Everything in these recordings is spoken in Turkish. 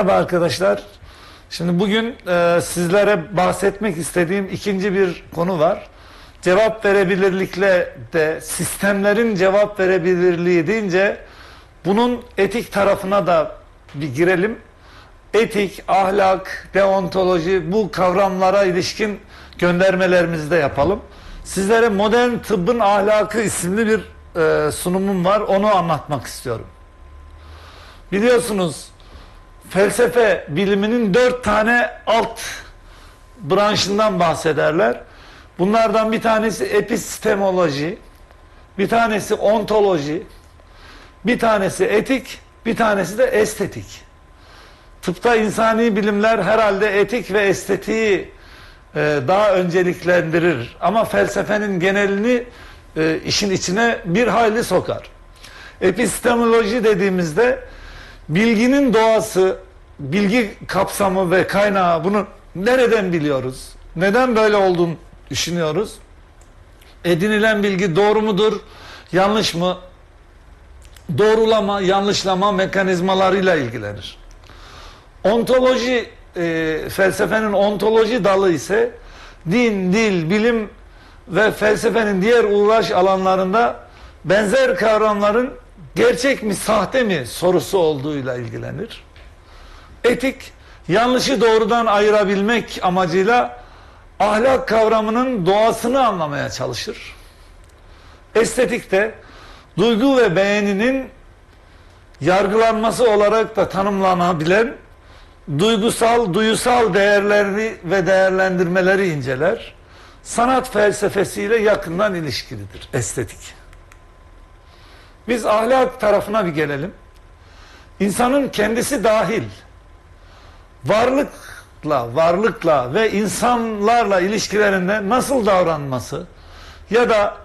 Merhaba arkadaşlar. Şimdi bugün e, sizlere bahsetmek istediğim ikinci bir konu var. Cevap verebilirlikle de sistemlerin cevap verebilirliği deyince bunun etik tarafına da bir girelim. Etik, ahlak, deontoloji bu kavramlara ilişkin göndermelerimizi de yapalım. Sizlere modern tıbbın ahlakı isimli bir e, sunumum var. Onu anlatmak istiyorum. Biliyorsunuz felsefe biliminin dört tane alt branşından bahsederler. Bunlardan bir tanesi epistemoloji, bir tanesi ontoloji, bir tanesi etik, bir tanesi de estetik. Tıpta insani bilimler herhalde etik ve estetiği e, daha önceliklendirir. Ama felsefenin genelini e, işin içine bir hayli sokar. Epistemoloji dediğimizde bilginin doğası, bilgi kapsamı ve kaynağı bunu nereden biliyoruz? Neden böyle olduğunu düşünüyoruz? Edinilen bilgi doğru mudur, yanlış mı? Doğrulama, yanlışlama mekanizmalarıyla ilgilenir. Ontoloji, e, felsefenin ontoloji dalı ise din, dil, bilim ve felsefenin diğer uğraş alanlarında benzer kavramların gerçek mi sahte mi sorusu olduğuyla ilgilenir. Etik yanlışı doğrudan ayırabilmek amacıyla ahlak kavramının doğasını anlamaya çalışır. Estetik de duygu ve beğeninin yargılanması olarak da tanımlanabilen duygusal, duyusal değerleri ve değerlendirmeleri inceler. Sanat felsefesiyle yakından ilişkilidir estetik. Biz ahlak tarafına bir gelelim. İnsanın kendisi dahil varlıkla, varlıkla ve insanlarla ilişkilerinde nasıl davranması ya da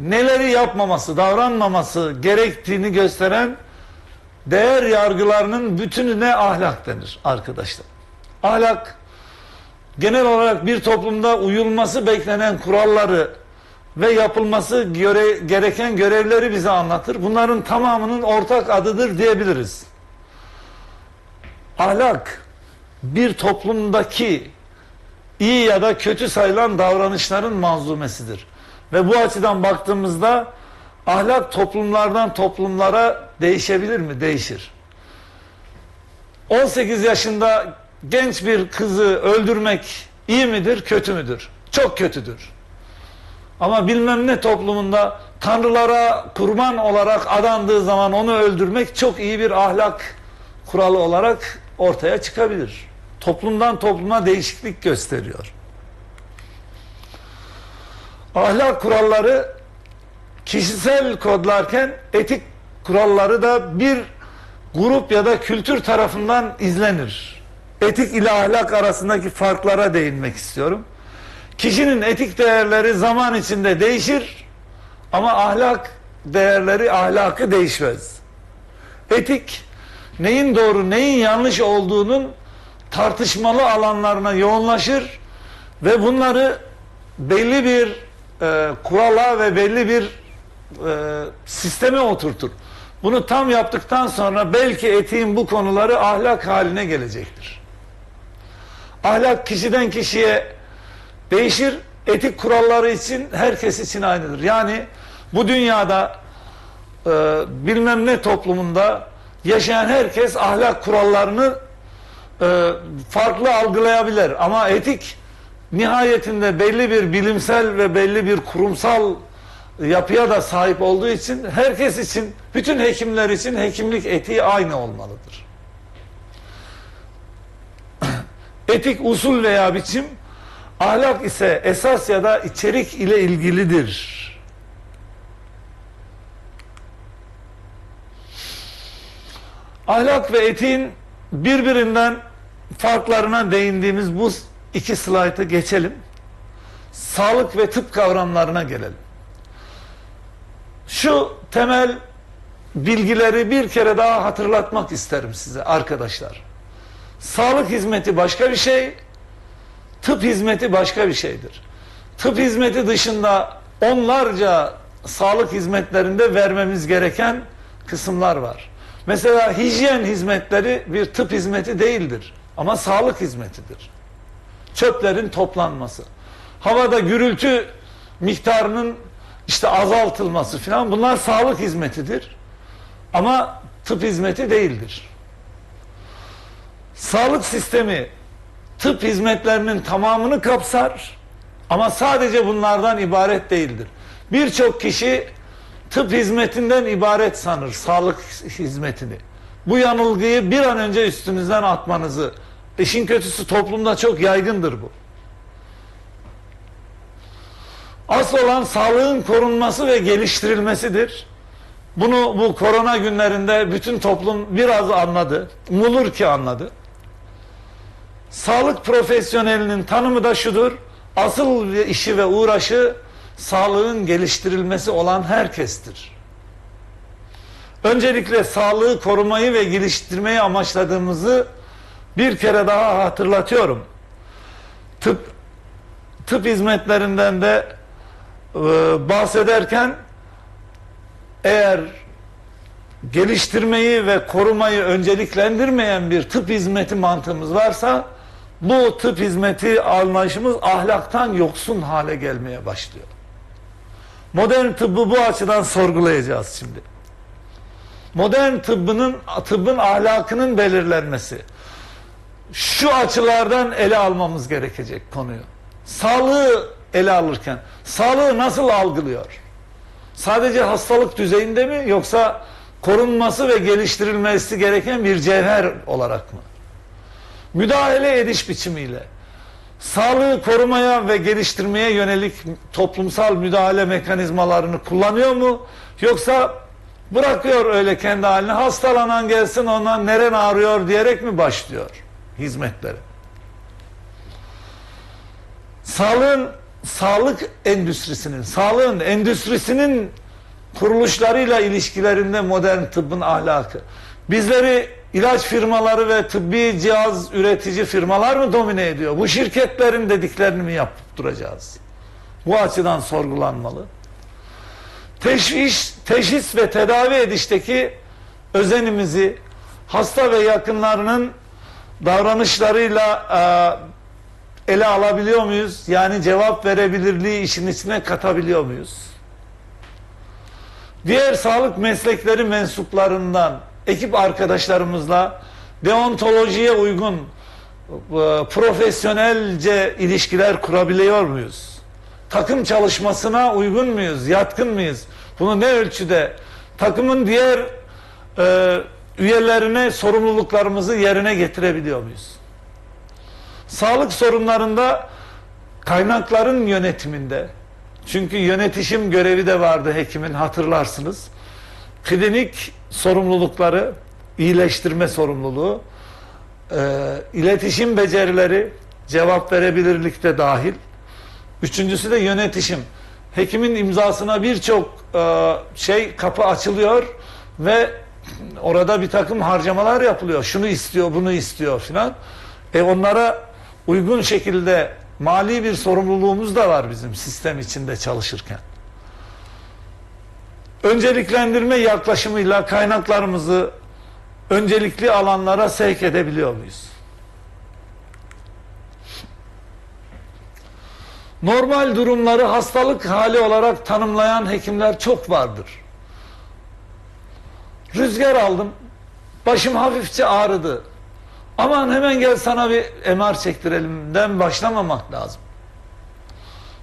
neleri yapmaması, davranmaması gerektiğini gösteren değer yargılarının bütününe ahlak denir arkadaşlar. Ahlak genel olarak bir toplumda uyulması beklenen kuralları ve yapılması göre, gereken görevleri bize anlatır. Bunların tamamının ortak adıdır diyebiliriz. Ahlak bir toplumdaki iyi ya da kötü sayılan davranışların manzumesidir. Ve bu açıdan baktığımızda ahlak toplumlardan toplumlara değişebilir mi? Değişir. 18 yaşında genç bir kızı öldürmek iyi midir, kötü müdür? Çok kötüdür. Ama bilmem ne toplumunda tanrılara kurban olarak adandığı zaman onu öldürmek çok iyi bir ahlak kuralı olarak ortaya çıkabilir. Toplumdan topluma değişiklik gösteriyor. Ahlak kuralları kişisel kodlarken etik kuralları da bir grup ya da kültür tarafından izlenir. Etik ile ahlak arasındaki farklara değinmek istiyorum. Kişinin etik değerleri zaman içinde değişir ama ahlak değerleri ahlakı değişmez. Etik neyin doğru neyin yanlış olduğunun tartışmalı alanlarına yoğunlaşır ve bunları belli bir e, kurala ve belli bir e, sisteme oturtur. Bunu tam yaptıktan sonra belki etiğin bu konuları ahlak haline gelecektir. Ahlak kişiden kişiye değişir. Etik kuralları için herkes için aynıdır. Yani bu dünyada e, bilmem ne toplumunda yaşayan herkes ahlak kurallarını e, farklı algılayabilir. Ama etik nihayetinde belli bir bilimsel ve belli bir kurumsal yapıya da sahip olduğu için herkes için, bütün hekimler için hekimlik etiği aynı olmalıdır. Etik usul veya biçim, ahlak ise esas ya da içerik ile ilgilidir. Ahlak ve etiğin birbirinden farklarına değindiğimiz bu iki slaytı geçelim. Sağlık ve tıp kavramlarına gelelim. Şu temel bilgileri bir kere daha hatırlatmak isterim size arkadaşlar. Sağlık hizmeti başka bir şey, tıp hizmeti başka bir şeydir. Tıp hizmeti dışında onlarca sağlık hizmetlerinde vermemiz gereken kısımlar var. Mesela hijyen hizmetleri bir tıp hizmeti değildir. Ama sağlık hizmetidir. Çöplerin toplanması. Havada gürültü miktarının işte azaltılması filan bunlar sağlık hizmetidir. Ama tıp hizmeti değildir. Sağlık sistemi tıp hizmetlerinin tamamını kapsar ama sadece bunlardan ibaret değildir. Birçok kişi tıp hizmetinden ibaret sanır sağlık hizmetini. Bu yanılgıyı bir an önce üstünüzden atmanızı, işin kötüsü toplumda çok yaygındır bu. Asıl olan sağlığın korunması ve geliştirilmesidir. Bunu bu korona günlerinde bütün toplum biraz anladı. Umulur ki anladı. Sağlık profesyonelinin tanımı da şudur. Asıl işi ve uğraşı sağlığın geliştirilmesi olan herkestir. Öncelikle sağlığı korumayı ve geliştirmeyi amaçladığımızı bir kere daha hatırlatıyorum. Tıp tıp hizmetlerinden de e, bahsederken eğer geliştirmeyi ve korumayı önceliklendirmeyen bir tıp hizmeti mantığımız varsa bu tıp hizmeti anlayışımız ahlaktan yoksun hale gelmeye başlıyor. Modern tıbbı bu açıdan sorgulayacağız şimdi. Modern tıbbının tıbbın ahlakının belirlenmesi. Şu açılardan ele almamız gerekecek konuyu. Sağlığı ele alırken sağlığı nasıl algılıyor? Sadece hastalık düzeyinde mi yoksa korunması ve geliştirilmesi gereken bir cevher olarak mı? Müdahale ediş biçimiyle sağlığı korumaya ve geliştirmeye yönelik toplumsal müdahale mekanizmalarını kullanıyor mu? Yoksa bırakıyor öyle kendi haline hastalanan gelsin ondan neren ağrıyor diyerek mi başlıyor hizmetleri? Sağlığın sağlık endüstrisinin, sağlığın endüstrisinin kuruluşlarıyla ilişkilerinde modern tıbbın ahlakı. Bizleri ilaç firmaları ve tıbbi cihaz üretici firmalar mı domine ediyor? Bu şirketlerin dediklerini mi yapıp duracağız? Bu açıdan sorgulanmalı. Teşhis, teşhis ve tedavi edişteki özenimizi hasta ve yakınlarının davranışlarıyla e, ele alabiliyor muyuz? Yani cevap verebilirliği işin içine katabiliyor muyuz? Diğer sağlık meslekleri mensuplarından ekip arkadaşlarımızla deontolojiye uygun e, profesyonelce ilişkiler kurabiliyor muyuz? Takım çalışmasına uygun muyuz? Yatkın mıyız? Bunu ne ölçüde? Takımın diğer e, üyelerine sorumluluklarımızı yerine getirebiliyor muyuz? Sağlık sorunlarında kaynakların yönetiminde çünkü yönetişim görevi de vardı hekimin hatırlarsınız. Klinik sorumlulukları, iyileştirme sorumluluğu, e, iletişim becerileri, cevap verebilirlik de dahil. Üçüncüsü de yönetişim. Hekimin imzasına birçok e, şey kapı açılıyor ve orada bir takım harcamalar yapılıyor. Şunu istiyor, bunu istiyor filan. E onlara uygun şekilde mali bir sorumluluğumuz da var bizim sistem içinde çalışırken. Önceliklendirme yaklaşımıyla kaynaklarımızı öncelikli alanlara sevk edebiliyor muyuz? Normal durumları hastalık hali olarak tanımlayan hekimler çok vardır. Rüzgar aldım, başım hafifçe ağrıdı. Aman hemen gel sana bir MR çektirelimden başlamamak lazım.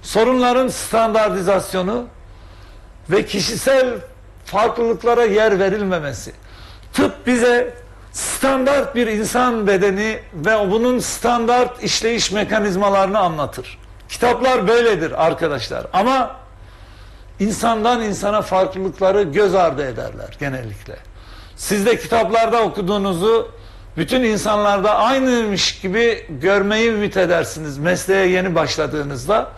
Sorunların standartizasyonu ve kişisel farklılıklara yer verilmemesi. Tıp bize standart bir insan bedeni ve bunun standart işleyiş mekanizmalarını anlatır. Kitaplar böyledir arkadaşlar ama insandan insana farklılıkları göz ardı ederler genellikle. Siz de kitaplarda okuduğunuzu bütün insanlarda aynıymış gibi görmeyi ümit edersiniz mesleğe yeni başladığınızda.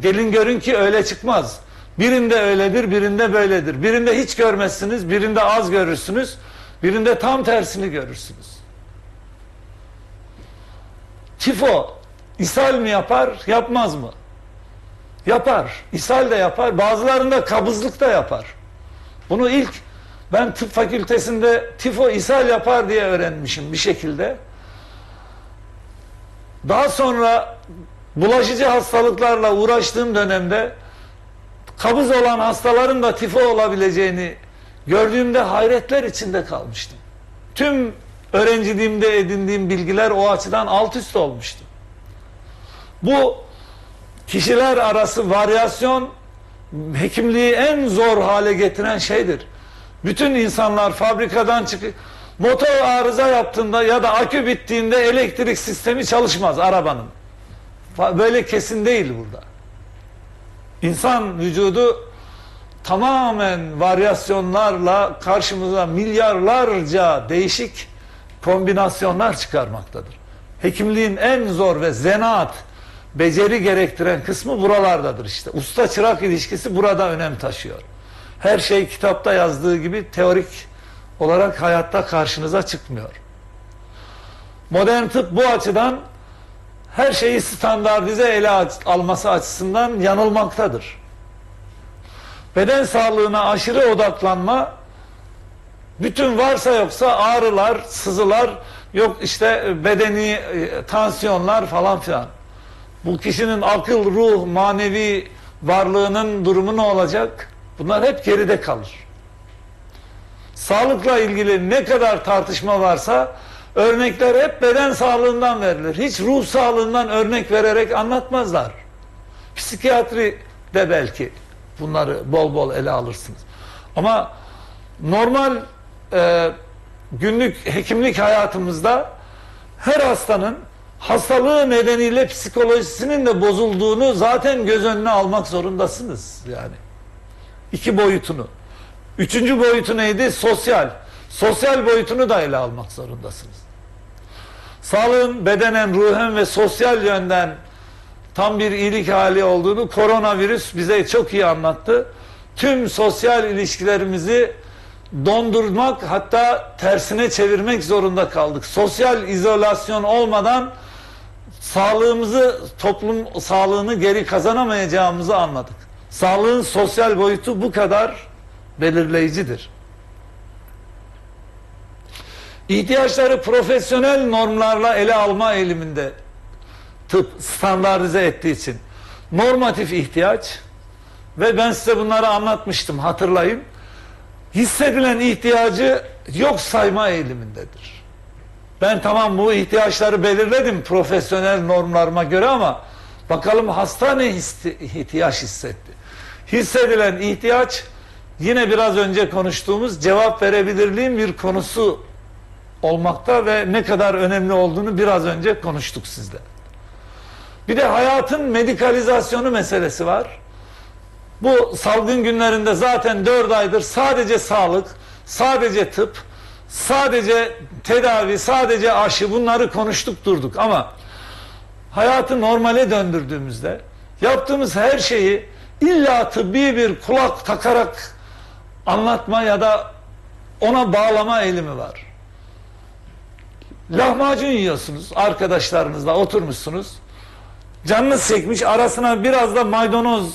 Gelin görün ki öyle çıkmaz. Birinde öyledir, birinde böyledir. Birinde hiç görmezsiniz, birinde az görürsünüz, birinde tam tersini görürsünüz. Tifo, ishal mi yapar, yapmaz mı? Yapar. İshal de yapar. Bazılarında kabızlık da yapar. Bunu ilk Ben tıp fakültesinde tifo ishal yapar diye öğrenmişim bir şekilde. Daha sonra bulaşıcı hastalıklarla uğraştığım dönemde kabız olan hastaların da tifo olabileceğini gördüğümde hayretler içinde kalmıştım. Tüm öğrenciliğimde edindiğim bilgiler o açıdan alt üst olmuştu. Bu kişiler arası varyasyon hekimliği en zor hale getiren şeydir. Bütün insanlar fabrikadan çıkıp motor arıza yaptığında ya da akü bittiğinde elektrik sistemi çalışmaz arabanın. Böyle kesin değil burada. İnsan vücudu tamamen varyasyonlarla karşımıza milyarlarca değişik kombinasyonlar çıkarmaktadır. Hekimliğin en zor ve zenaat, beceri gerektiren kısmı buralardadır işte. Usta çırak ilişkisi burada önem taşıyor. Her şey kitapta yazdığı gibi teorik olarak hayatta karşınıza çıkmıyor. Modern tıp bu açıdan her şeyi standartize ele alması açısından yanılmaktadır. Beden sağlığına aşırı odaklanma bütün varsa yoksa ağrılar, sızılar, yok işte bedeni e, tansiyonlar falan filan. Bu kişinin akıl, ruh, manevi varlığının durumu ne olacak? Bunlar hep geride kalır. Sağlıkla ilgili ne kadar tartışma varsa örnekler hep beden sağlığından verilir. Hiç ruh sağlığından örnek vererek anlatmazlar. Psikiyatri de belki bunları bol bol ele alırsınız. Ama normal e, günlük hekimlik hayatımızda her hastanın hastalığı nedeniyle psikolojisinin de bozulduğunu zaten göz önüne almak zorundasınız yani. İki boyutunu. Üçüncü boyutu neydi? Sosyal. Sosyal boyutunu da ele almak zorundasınız. Sağlığın bedenen, ruhen ve sosyal yönden tam bir iyilik hali olduğunu koronavirüs bize çok iyi anlattı. Tüm sosyal ilişkilerimizi dondurmak hatta tersine çevirmek zorunda kaldık. Sosyal izolasyon olmadan sağlığımızı, toplum sağlığını geri kazanamayacağımızı anladık. Sağlığın sosyal boyutu bu kadar belirleyicidir. İhtiyaçları profesyonel normlarla ele alma eğiliminde tıp standartize ettiği için normatif ihtiyaç ve ben size bunları anlatmıştım hatırlayın. Hissedilen ihtiyacı yok sayma eğilimindedir. Ben tamam bu ihtiyaçları belirledim profesyonel normlarıma göre ama bakalım hasta ne ihtiyaç hissetti. Hissedilen ihtiyaç yine biraz önce konuştuğumuz cevap verebilirliğin bir konusu olmakta ve ne kadar önemli olduğunu biraz önce konuştuk sizle. Bir de hayatın medikalizasyonu meselesi var. Bu salgın günlerinde zaten 4 aydır sadece sağlık, sadece tıp, sadece tedavi, sadece aşı bunları konuştuk durduk ama hayatı normale döndürdüğümüzde yaptığımız her şeyi illa tıbbi bir kulak takarak anlatma ya da ona bağlama eğilimi var. Lahmacun yiyorsunuz arkadaşlarınızla oturmuşsunuz. Canınız çekmiş arasına biraz da maydanoz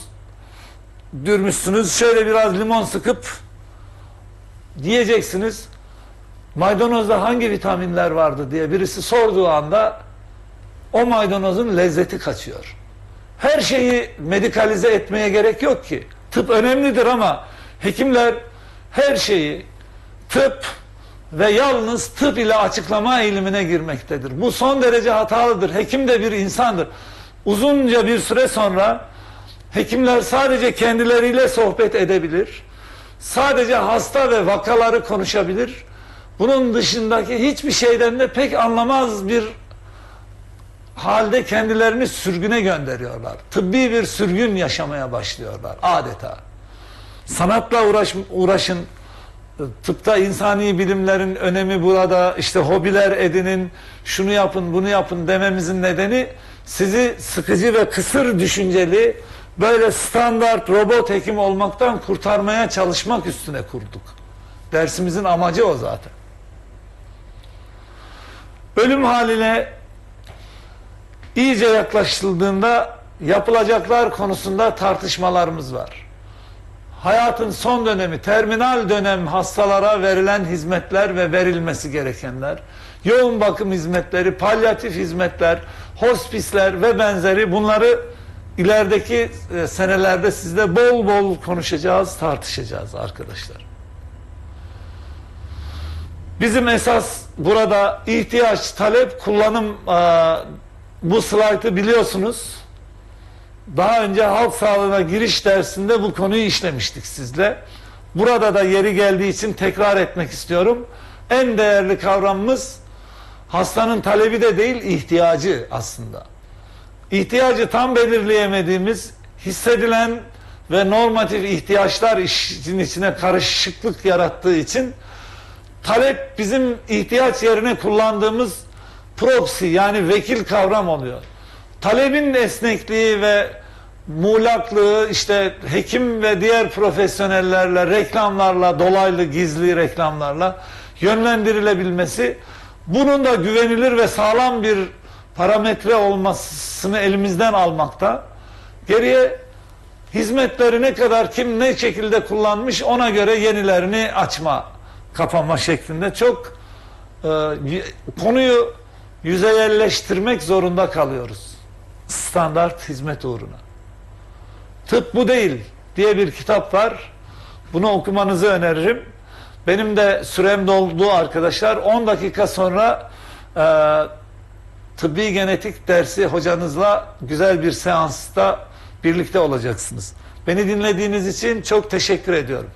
dürmüşsünüz. Şöyle biraz limon sıkıp diyeceksiniz. Maydanozda hangi vitaminler vardı diye birisi sorduğu anda o maydanozun lezzeti kaçıyor. Her şeyi medikalize etmeye gerek yok ki. Tıp önemlidir ama hekimler her şeyi tıp ve yalnız tıp ile açıklama eğilimine girmektedir. Bu son derece hatalıdır. Hekim de bir insandır. Uzunca bir süre sonra hekimler sadece kendileriyle sohbet edebilir. Sadece hasta ve vakaları konuşabilir. Bunun dışındaki hiçbir şeyden de pek anlamaz bir halde kendilerini sürgüne gönderiyorlar. Tıbbi bir sürgün yaşamaya başlıyorlar adeta. Sanatla uğraş, uğraşın, tıpta insani bilimlerin önemi burada, işte hobiler edinin, şunu yapın, bunu yapın dememizin nedeni sizi sıkıcı ve kısır düşünceli, böyle standart robot hekim olmaktan kurtarmaya çalışmak üstüne kurduk. Dersimizin amacı o zaten. Ölüm haline iyice yaklaşıldığında yapılacaklar konusunda tartışmalarımız var. Hayatın son dönemi, terminal dönem hastalara verilen hizmetler ve verilmesi gerekenler, yoğun bakım hizmetleri, palyatif hizmetler, hospisler ve benzeri bunları ilerideki e, senelerde sizle bol bol konuşacağız, tartışacağız arkadaşlar. Bizim esas burada ihtiyaç, talep, kullanım e, bu slaytı biliyorsunuz. Daha önce halk sağlığına giriş dersinde bu konuyu işlemiştik sizle. Burada da yeri geldiği için tekrar etmek istiyorum. En değerli kavramımız hastanın talebi de değil ihtiyacı aslında. İhtiyacı tam belirleyemediğimiz hissedilen ve normatif ihtiyaçlar işin içine karışıklık yarattığı için talep bizim ihtiyaç yerine kullandığımız proxy yani vekil kavram oluyor. Talebin esnekliği ve muğlaklığı işte hekim ve diğer profesyonellerle reklamlarla dolaylı gizli reklamlarla yönlendirilebilmesi bunun da güvenilir ve sağlam bir parametre olmasını elimizden almakta. Geriye hizmetleri ne kadar kim ne şekilde kullanmış ona göre yenilerini açma kapama şeklinde çok e, konuyu yüzeyelleştirmek zorunda kalıyoruz. Standart hizmet uğruna. Tıp bu değil diye bir kitap var. Bunu okumanızı öneririm. Benim de sürem doldu arkadaşlar. 10 dakika sonra e, tıbbi genetik dersi hocanızla güzel bir seansta birlikte olacaksınız. Beni dinlediğiniz için çok teşekkür ediyorum.